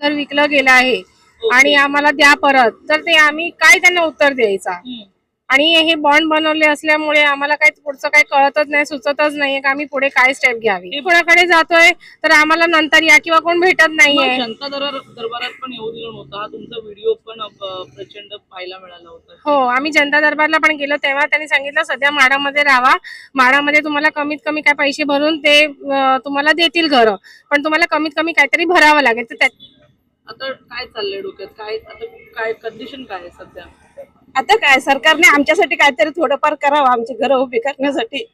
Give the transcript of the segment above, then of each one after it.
घर विकलं गेलं आहे. आणि आम्हाला द्या परत. तर ते आम्ही काय त्यांना उत्तर द्यायचा. आणि हे बॉन्ड बनवले असल्यामुळे आम्हाला काही पुढचं काही कळतच नाही सुचतच नाहीये का आम्ही पुढे काय स्टेप घ्यावी? कोणाकडे जातोय तर आम्हाला नंतर या किंवा कोण भेटत नाहीये. जनता दरबारात पण येऊ दिलं हा तुमचा व्हिडिओ पण प्रचंड पाहायला मिळाला होता. हो आम्ही जनता दरबारला पण गेलो. तेव्हा त्यांनी सांगितलं सध्या माडामध्ये राहा. माडामध्ये तुम्हाला कमीत कमी काय पैसे भरून ते तुम्हाला देतील घर. पण तुम्हाला कमीत कमी काहीतरी भरावं लागेल. तर आता काय चाललंय डोक्यात? काय आता काय कंडिशन काय आहे सध्या? आता काय सरकारने आमच्यासाठी काहीतरी थोडंफार करावं आमची घरं उभी करण्यासाठी.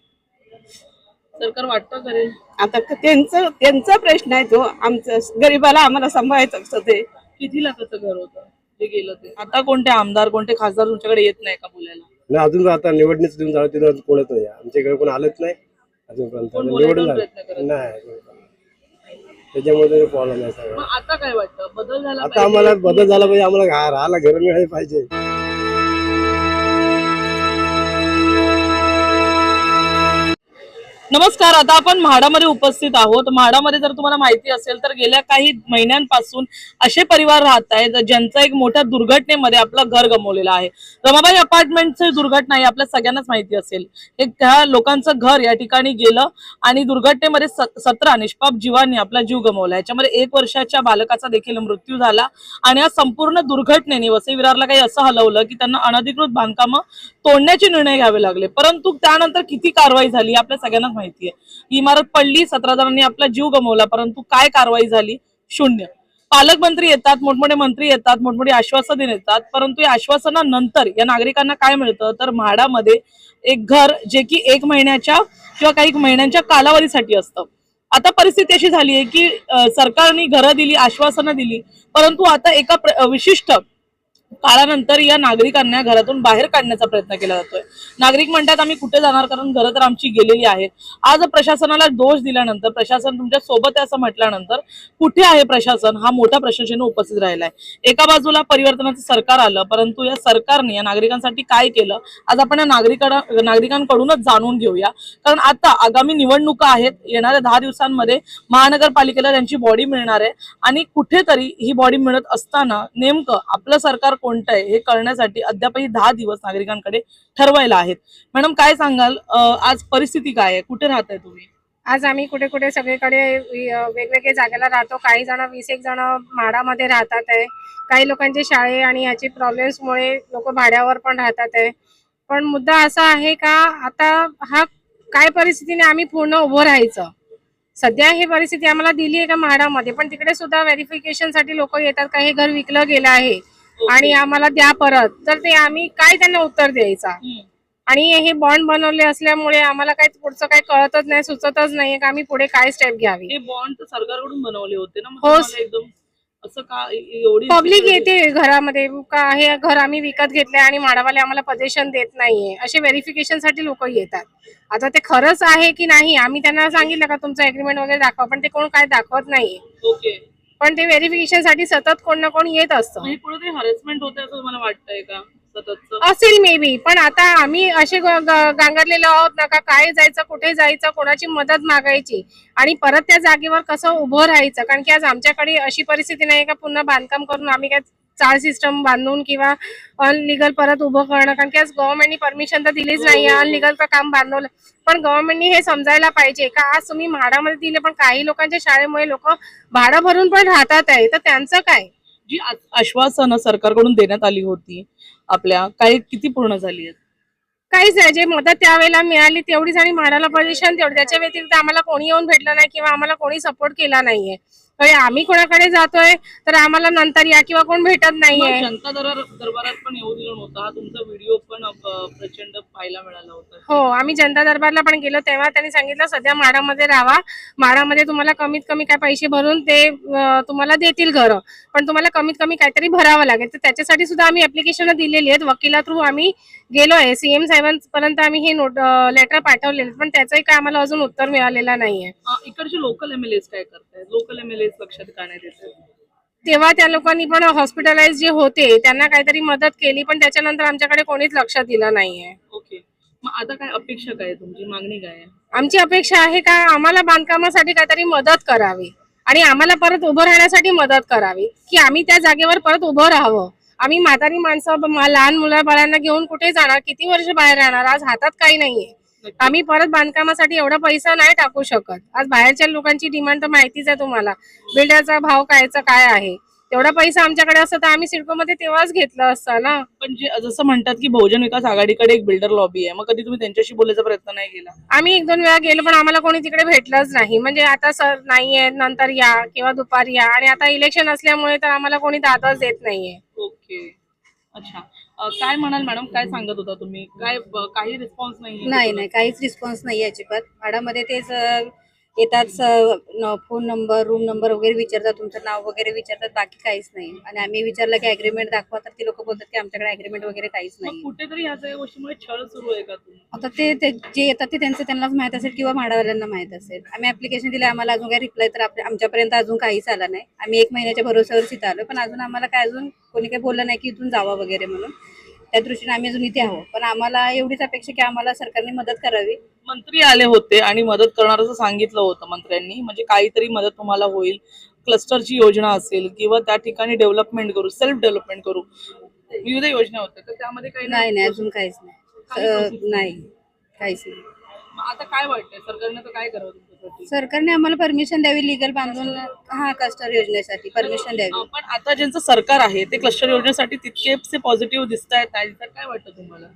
सरकार वाटतं करेल आता क- त्यांचं त्यांचा प्रश्न आहे तो. आमचं गरीबाला आम्हाला सांभाळायचं असतं ते. किती लाखाचं घर होतं? जे गेलं ते. आता कोणते आमदार कोणते खासदार तुमच्याकडे येत नाही का बोलायला? नाही अजून आता निवडणूक देऊन झालं तिथून कोणच नाही. आमच्याकडे कोण आलंच नाही अजूनपर्यंत. कोण निवडून बोलायला झालं. प्रयत्न करत नाही. त्याच्यामुळे प्रॉब्लेम आहे सगळं. मग आता काय वाटतं? बदल झाला आता पाहिजे? आम्हाला बदल झाला पाहिजे आम्हाला राहायला घर मिळाले पाहिजे. नमस्कार आता आपण म्हाडामध्ये उपस्थित आहोत. म्हाडामध्ये जर तुम्हाला माहिती असेल तर गेल्या काही महिन्यांपासून असे परिवार राहत आहेत ज्यांचा एक मोठ्या दुर्घटनेमध्ये आपलं घर गमवलेलं आहे. रमाबाई अपार्टमेंटची दुर्घटना ही आपल्या सगळ्यांनाच माहिती असेल. एक त्या लोकांचं घर या ठिकाणी गेलं आणि दुर्घटनेमध्ये सतरा निष्पाप जीवांनी आपला जीव गमवला. याच्यामध्ये एक वर्षाच्या बालकाचा देखील मृत्यू झाला आणि या संपूर्ण दुर्घटनेने वसई विरारला काही असं हलवलं की त्यांना अनधिकृत बांधकामं तोडण्याचे निर्णय घ्यावे लागले. परंतु त्यानंतर किती कारवाई झाली आपल्या सगळ्यांनाच माहिती आहे ही इमारत पडली सतरा जणांनी आपला जीव गमावला परंतु काय कारवाई झाली? शून्य. पालकमंत्री येतात मोठमोठे मंत्री येतात मोठमोठी आश्वासनं येतात परंतु या आश्वासनानंतर या नागरिकांना काय मिळतं? तर म्हाडामध्ये एक घर जे की एक महिन्याच्या किंवा काही महिन्यांच्या कालावधीसाठी असतं. आता परिस्थिती अशी झाली आहे की सरकारने घरं दिली आश्वासनं दिली परंतु आता एका विशिष्ट काळानंतर या नागरिकांना घरातून बाहेर काढण्याचा प्रयत्न केला जातोय. नागरिक म्हणतात आम्ही कुठे जाणार? कारण घरं तर आमची गेलेली आहेत. आज प्रशासनाला दोष दिल्यानंतर प्रशासन तुमच्यासोबत आहे असं म्हटल्यानंतर कुठे आहे प्रशासन? हा मोठा प्रश्नचिन्ह उपस्थित राहिलाय. एका बाजूला परिवर्तनाचं सरकार आलं परंतु या सरकारने या नागरिकांसाठी काय केलं? आज आपण या नागरिकांना नागरिकांकडूनच जाणून घेऊया. कारण आता आगामी निवडणुका आहेत. येणाऱ्या दहा दिवसांमध्ये महानगरपालिकेला त्यांची बॉडी मिळणार आहे. आणि कुठेतरी ही बॉडी मिळत असताना नेमकं आपलं सरकार कोणतं आहे हे कळण्यासाठी अद्यापही दहा दिवस नागरिकांकडे ठरवायला आहेत. मॅडम काय सांगाल? आज परिस्थिती काय आहे? कुठे राहताय तुम्ही? आज आम्ही कुठे कुठे सगळीकडे वेगवेगळे वेगवेगळ्या जागेला राहतो. काही जण वीस एक जण म्हाडामध्ये राहतात आहे. काही लोकांचे शाळे आणि याची प्रॉब्लेम्समुळे लोक भाड्यावर पण राहतात आहे. पण मुद्दा असा आहे का आता हा काय परिस्थितीने आम्ही पूर्ण उभं राहायचं? सध्या ही परिस्थिती आम्हाला दिली आहे का म्हाडामध्ये? पण तिकडे सुद्धा व्हेरिफिकेशनसाठी लोक येतात का? हे घर विकलं गेलं आहे. आणि आम्हाला द्या परत. तर ते आम्ही काय त्यांना उत्तर द्यायचा? आणि हे बॉन्ड बनवले असल्यामुळे आम्हाला काही पुढचं काही कळतच नाही सुचतच नाहीये का आम्ही पुढे काय स्टेप घ्यावी? हे बॉन्ड सरकारकडून बनवले होते ना हो. एकदम असं का एवढी पब्लिक येते घरामध्ये. का हे घर आम्ही विकत घेतले आणि माडावाले आम्हाला पजेशन देत नाहीये? असे व्हेरिफिकेशनसाठी लोक येतात. आता ते खरंच आहे की नाही? आम्ही त्यांना सांगितलं का तुमचं अग्रीमेंट वगैरे दाखवा पण ते कोण काय दाखवत नाहीये. ओके पण ते व्हेरिफिकेशनसाठी सतत कोण ना कोण येत असतं. कुठेतरी हरेसमेंट होते असं मला वाटतंय का? सततच? असेल मे बी पण आता आम्ही असे ग- ग- गांगरलेलो आहोत ना का काय जायचं कुठे जायचं कोणाची मदत मागायची आणि परत त्या जागेवर कसं उभं राहायचं? कारण की आज आमच्याकडे अशी परिस्थिती नाही का पुन्हा बांधकाम करून आम्ही काय चाळ सिस्टम बांधून किंवा अनलिगल परत उभं करणं. कारण की आज गव्हर्नमेंटनी परमिशन तर दिलीच नाही अनलिगल काम बांधवलं. पण गव्हर्नमेंटनी हे समजायला पाहिजे का आज तुम्ही म्हाडामध्ये दिले पण काही लोकांच्या शाळेमुळे लोक भाडं भरून पण राहतात आहे. तर त्यांचं काय? जी आश्वासनं सरकारकडून देण्यात आली होती आपल्या काही किती पूर्ण झाली आहेत? काहीच नाही. जे मदत त्यावेळेला मिळाली तेवढीच आणि म्हाडाला पोझिशन तेवढी. त्याच्या व्यतिरिक्त आम्हाला कोणी येऊन भेटलं नाही किंवा आम्हाला कोणी सपोर्ट केला नाहीये. तर आम्ही कोणाकडे जातोय? तर आम्हाला नंतर या किंवा कोण भेटत नाहीये. जनता दरबार दरबारात पण येऊ दिलं हा तुमचा व्हिडिओ पण प्रचंड पाहायला मिळाला होता. हो आम्ही जनता दरबारला पण गेलो. तेव्हा त्यांनी सांगितलं सध्या माडामध्ये राहा. माडामध्ये तुम्हाला कमीत कमी काय पैसे भरून ते तुम्हाला देतील घर. पण तुम्हाला कमीत कमी काहीतरी भरावं लागेल. तर त्याच्यासाठी सुद्धा आम्ही ऍप्लिकेशन दिलेली आहेत. वकिला थ्रू आम्ही गेलोय. सीएम साहेबांपर्यंत आम्ही हे नोट लेटर पाठवलेले पण त्याचंही काय आम्हाला अजून उत्तर मिळालेलं नाहीये. इकडचे लोकल एमएलए काय करतायत? लोकल एमएलए लक्षात का नाही देत आहेत? तेव्हा त्या लोकांनी पण हॉस्पिटलाइज जे होते त्यांना काहीतरी मदत केली पण त्याच्यानंतर आमच्याकडे कोणीच लक्ष दिलं नाहीये. ओके. मग आता काय अपेक्षा काय आहे तुमची? मागणी काय आहे? आमची अपेक्षा आहे का आम्हाला बांधकामासाठी काहीतरी मदत करावी आणि आम्हाला परत उभं राहण्यासाठी मदत करावी की आम्ही त्या जागेवर परत उभं राहावं. आम्ही म्हातारी माणसं ब- लहान मुलं बाळांना घेऊन कुठे जाणार किती वर्ष बाहेर राहणार आज हातात काही नाहीये. आम्ही परत बांधकामासाठी एवढा पैसा नाही टाकू शकत. आज बाहेरच्या लोकांची डिमांड तर माहितीच आहे तुम्हाला. बिल्डरचा भाव कायचा काय आहे? तेवढा पैसा आमच्याकडे असता तर आम्ही सिडकोमध्ये तेव्हाच घेतलं असतं ना. पण जे जसं म्हणतात की बहुजन विकास आघाडीकडे एक बिल्डर लॉबी आहे. मग कधी तुम्ही त्यांच्याशी बोलायचा प्रयत्न नाही केला? आम्ही एक दोन वेळा गेलो पण आम्हाला कोणी तिकडे भेटलंच नाही. म्हणजे आता सर नाहीये नंतर या किंवा दुपारी या. आणि आता इलेक्शन असल्यामुळे तर आम्हाला कोणी दादच देत नाहीये. ओके. अच्छा. अं, काय म्हणाल मॅडम? काय सांगत होता तुम्ही? काय ब- काही रिस्पॉन्स नाही नाही नाही काहीच रिस्पॉन्स नाही अजिबात. भाडामध्ये तेच अं, येतात फोन नंबर रूम नंबर वगैरे विचारतात तुमचं नाव वगैरे विचारतात बाकी काहीच नाही. आणि आम्ही विचारलं की अग्रीमेंट दाखवा तर ते लोक बोलतात की आमच्याकडे अग्रीमेंट वगैरे काहीच नाही. कुठेतरी ह्या सगळ्या गोष्टीमुळे छळ सुरू आहे का आता ते जे येतात ते त्यांचं त्यांनाच माहीत असेल किंवा भाडावाल्यांना माहीत असेल. आम्ही ऍप्लिकेशन दिलं आम्हाला अजून काही रिप्लाय तर आमच्यापर्यंत अजून काहीच आला नाही. आम्ही एक महिन्याच्या भरोश्यावर इथं आलो पण अजून आम्हाला काय अजून कोणी काही बोललं नाही की इथून जावा वगैरे म्हणून. त्या दृष्टीने आम्ही अजून इथे आहोत. पण आम्हाला एवढीच अपेक्षा की आम्हाला सरकारने मदत करावी. मंत्री आले होते आणि मदत करणार असं सांगितलं होतं मंत्र्यांनी. म्हणजे काहीतरी मदत तुम्हाला होईल. क्लस्टरची योजना असेल किंवा त्या ठिकाणी डेव्हलपमेंट करू सेल्फ डेव्हलपमेंट करू. विविध योजना होत्या. तर त्यामध्ये काही नाही नाही अजून काहीच नाही. अं, नाही काहीच नाही. मग आता काय वाटतंय? सरकारने तर काय करावं? सरकारने आम्हाला परमिशन द्यावी लिगल बांधून हा कस्टर योजनेसाठी परमिशन द्यावी. पण आता ज्यांचं सरकार आहे ते क्लस्टर योजनेसाठी तितकेसे पॉझिटिव्ह दिसत आहेत तर काय वाटतं तुम्हाला?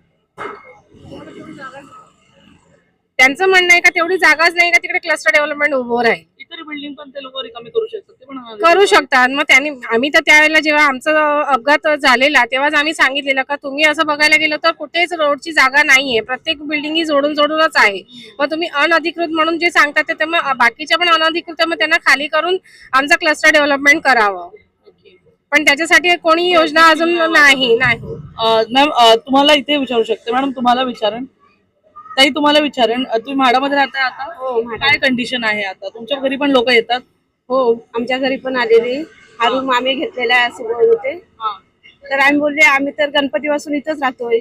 त्यांचं म्हणणं आहे का तेवढी जागाच नाही का तिकडे क्लस्टर डेव्हलपमेंट उभं राहील? बिल्डिंग पण ते लोक रिकामी करू शकतात ते पण म्हणाले. करू शकतात. मग त्यांनी आम्ही तर त्यावेळेला जेव्हा आमचा अपघात झालेला तेव्हाच आम्ही सांगितलेलं का तुम्ही असं बघायला गेलं तर कुठेच रोडची जागा नाहीये. प्रत्येक बिल्डिंग ही जोडून जोडूनच आहे. मग तुम्ही अनधिकृत म्हणून जे सांगतात ते तर मग बाकीच्या पण अनधिकृत आहे, मग त्यांना खाली करून आमचा क्लस्टर डेव्हलपमेंट करावं. पण त्याच्यासाठी कोणी योजना अजून नाही नाही. मॅम तुम्हाला इथे विचारू शकते. मॅडम तुम्हाला विचारेन. ताई तुम्हाला विचारेन. अं, तुम्ही म्हाडामध्ये राहताय आता? हो काय कंडिशन आहे आता? तुमच्या घरी पण लोक येतात? हो आमच्या घरी पण आलेली. हा रूम आम्ही घेतलेला आहे असे बोलत होते. हा. तर आम्ही बोलले आम्ही तर गणपतीपासून इथंच राहतोय.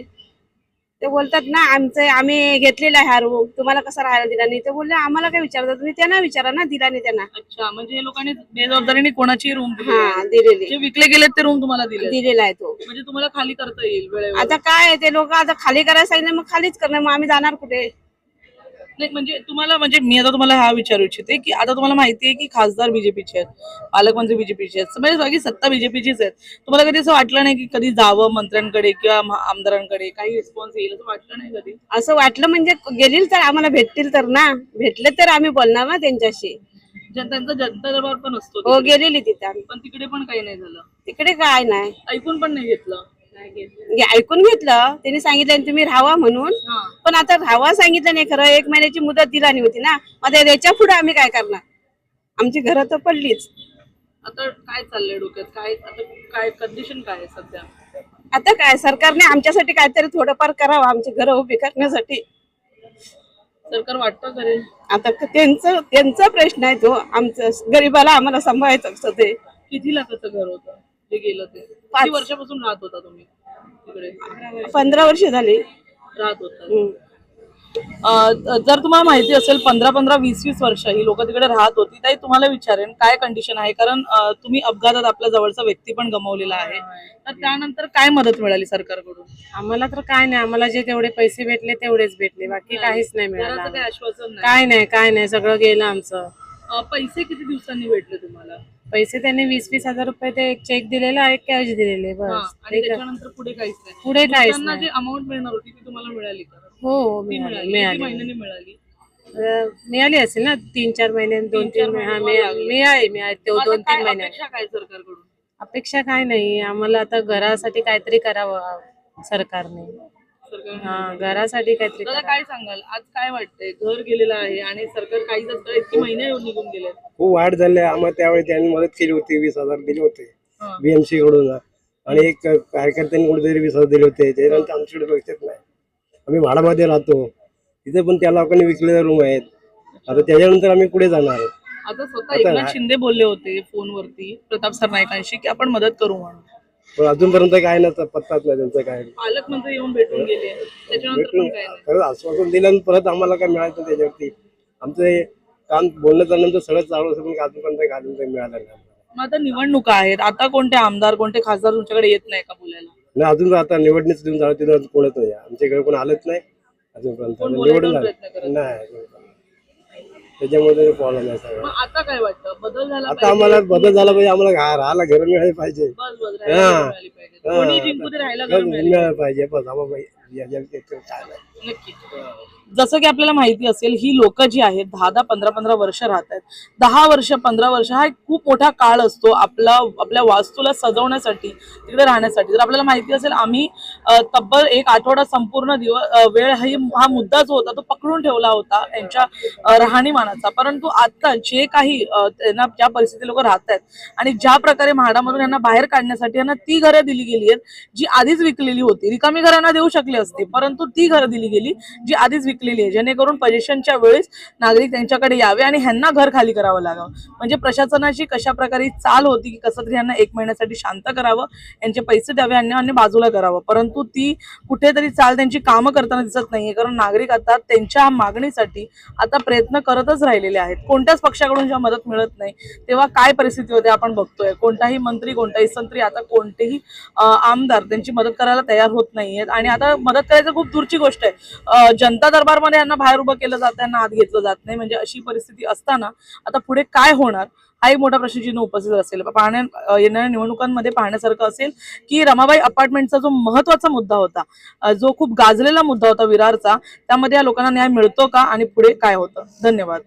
ते बोलतात ना आमचं आम्ही घेतलेला आहे हा रूम तुम्हाला कसा राहायला दिला नाही? ते बोलले आम्हाला काय विचारतात तुम्ही? त्यांना विचारा ना दिला नाही त्यांना. अच्छा म्हणजे हे लोकांनी बेजबाबदारीने कोणाची रूम हा दिलेले. जे विकले गेलेत ते रूम तुम्हाला दिले दिलेला आहे तो. म्हणजे तुम्हाला खाली करता येईल वेळेवर? आता काय ते लोक आता खाली करायला सांगितलं मग खालीच करणार मग आम्ही जाणार कुठे? नाही म्हणजे तुम्हाला म्हणजे मी आता तुम्हाला हा विचारू इच्छिते की आता तुम्हाला माहिती आहे की खासदार बीजेपीचे आहेत पालकमंत्री बीजेपीचे आहेत म्हणजे सगळी सत्ता बीजेपीचीच आहेत. तुम्हाला कधी असं वाटलं नाही की कधी जावं मंत्र्यांकडे किंवा आमदारांकडे? काही रिस्पॉन्स येईल असं वाटलं नाही कधी? असं वाटलं म्हणजे गेलील तर आम्हाला भेटतील तर ना. भेटले तर आम्ही बोलणार ना त्यांच्याशी. त्यांचा जनता दरबार पण असतो हो. गेलेली तिथे आम्ही. पण तिकडे पण काही नाही झालं? तिकडे काय नाही. ऐकून पण नाही घेतलं? ऐकून घेतलं त्यांनी सांगितलं तुम्ही राहावा म्हणून. हा. पण आता राहावा सांगितलं नाही खरं एक महिन्याची मुदत दिला नाही होती ना. आता याच्यापुढे आम्ही काय करणार? आमची घरं तर पडलीच. आता काय चाललंय डोक्यात? काय आता काय कंडिशन काय आहे सध्या? आता काय सरकारने आमच्यासाठी काहीतरी थोडंफार करावं आमची घरं उभी करण्यासाठी. सरकार वाटतं करेल. आता क- त्यांचं त्यांचा प्रश्न आहे तो. आमचं गरीबाला आम्हाला सांभाळायचं असतं ते. किती लाखाचं घर होतं? जे गेलं ते. पाच. किती वर्षापासून राहत होता तुम्ही? तिकडे पंधरा वर्ष झाली. राहत होता. जर तुम्हाला माहिती असेल पंधरा पंधरा वीस वीस वर्ष ही लोक तिकडे राहत होती ताई तुम्हाला विचारेन काय कंडिशन आहे? कारण अं, तुम्ही अपघातात आपला जवळचा व्यक्ती पण गमावलेला आहे. तर त्यानंतर काय मदत मिळाली सरकारकडून? आम्हाला तर काय नाही आम्हाला जे तेवढे पैसे भेटले तेवढेच भेटले. बाकी काहीच नाही घराचं मिळालं आश्वासन नाही. काय नाही काय नाही सगळं गेलं आमचं. अं, पैसे किती दिवसांनी भेटले तुम्हाला? पैसे त्यांनी वीस वीस हजार रुपये ते एक चेक दिलेला एक कॅश दिलेले हा, बस. आणि ते का- त्याच्यानंतर पुढे काहीच नाही. पुढे काहीच त्यांना नाही. जे अमाऊंट मिळणार होती ती तुम्हाला मिळाली का? हो ती मिळाली मिळाली. किती मिळाली. महिन्यांनी मिळाली? अं, मिळाली असेल ना तीन चार महिने दोन तीन महिने हा. मिळाली. मिळाली ते आता दोन काय तीन महिने. अपेक्षा काय सरकारकडून? अपेक्षा काय नाही. आम्हाला आता घरासाठी काहीतरी करावं सरकारने. सरकार हा घरासाठी काहीतरी दादा. काय सांगाल? आज काय वाटतंय? घर गेलेलं आहे आणि सरकार काही जास्त इतके महिने निघून गेले खूप वाढ झाली आम्हाला त्यावेळी त्यांनी मदत केली होती वीस हजार दिले होते. हा. बीएमसी कडून. आणि एक कार्यकर्त्यांनी कुठेतरी वीस हजार दिले होते. त्याच्यानंतर आमच्याकडे लक्षात नाही. आम्ही भाडामध्ये राहतो. तिथे पण त्या लोकांनी विकलेले रूम आहेत. आता त्याच्यानंतर आम्ही पुढे जाणार? आता स्वतः एकनाथ? शिंदे बोलले होते फोनवरती प्रताप सरनाईकांशी की आपण मदत करू म्हणून. पण अजूनपर्यंत काय नाही पत्ताच नाही त्यांचं काय. पालकमंत्री येऊन भेटून गेले. त्याच्यानंतर पण भेटून काय नाही. खरंच आश्वासन दिलं आणि परत आम्हाला काय मिळायचं त्याच्यावरती. आमचे काम बोलणं चालल्यानंतर सगळं चालू असेल पण अजूनपर्यंत अजून काही मिळालं नाही. मग आता निवडणुका आहेत. आता कोणते आमदार कोणते खासदार तुमच्याकडे येत नाही का बोलायला? नाही अजून आता निवडणूक देऊन झालं तिथं कोणच नाही. आमच्याकडे कोण आलंच नाही अजूनपर्यंत. कोण बोलायचा निवडून झालं. प्रयत्न करत नाही. त्याच्यामुळे प्रॉब्लेम आहे सगळं मग आता काय वाटतं बदल झाला आता पाहिजे? आम्हाला बदल झाला पाहिजे आम्हाला घा- राहायला घर मिळाली पाहिजे बस बस राहायला हा. घर मिळाली पाहिजे. हा. कोणी जिंकू दे राहायला घर घर मिळाली मिळायला पाहिजे बस आम्हाला या- या- या- काय नाही जसं की आपल्याला माहिती असेल ही लोक जी आहेत दहा दहा पंधरा पंधरा वर्ष राहत आहेत दहा वर्ष पंधरा वर्ष हा एक खूप मोठा काळ असतो आपला आपल्या वास्तूला सजवण्यासाठी तिकडे राहण्यासाठी. जर आपल्याला माहिती असेल आम्ही तब्बल एक आठवडा संपूर्ण दिवस वेळ हा हा मुद्दा जो होता तो पकडून ठेवला होता त्यांच्या राहणीमानाचा. परंतु आता जे काही त्यांना ज्या परिस्थिती लोक राहत आहेत आणि ज्या प्रकारे म्हाडामधून यांना बाहेर काढण्यासाठी यांना ती घरं दिली गेली आहेत जी आधीच विकलेली होती. रिकामी घरांना देऊ शकले असते परंतु ती घरं दिली गेली जी आधीच विकलेली आहे. जेणेकरून पजेशनच्या वेळेस नागरिक त्यांच्याकडे यावे आणि ह्यांना घर खाली करावं लागावं. म्हणजे प्रशासनाची कशा प्रकारे चाल होती की कसं तरी यांना एक महिन्यासाठी शांत करावं यांचे पैसे द्यावे आणि बाजूला करावं. परंतु ती कुठेतरी चाल त्यांची कामं करताना दिसत नाहीये. कारण नागरिक आता त्यांच्या मागणीसाठी आता प्रयत्न करतच राहिलेले आहेत. कोणत्याच पक्षाकडून जेव्हा मदत मिळत नाही तेव्हा काय परिस्थिती होते आपण बघतोय. कोणताही मंत्री कोणताही संत्री आता कोणतेही आमदार त्यांची मदत करायला तयार होत नाहीयेत. आणि आता मदत करायचं खूप दूरची गोष्ट आहे. जनता दरबारमध्ये यांना बाहेर उभं केलं जात यांना आत घेतलं जात नाही. म्हणजे अशी परिस्थिती असताना आता पुढे काय होणार हा एक मोठा प्रश्नचिन्ह उपस्थित असेल. पाहण्या येणाऱ्या निवडणुकांमध्ये पाहण्यासारखं असेल की रमाबाई अपार्टमेंटचा जो महत्त्वाचा मुद्दा होता जो खूप गाजलेला मुद्दा होता विरारचा त्यामध्ये या लोकांना न्याय मिळतो का आणि पुढे काय होतं? धन्यवाद.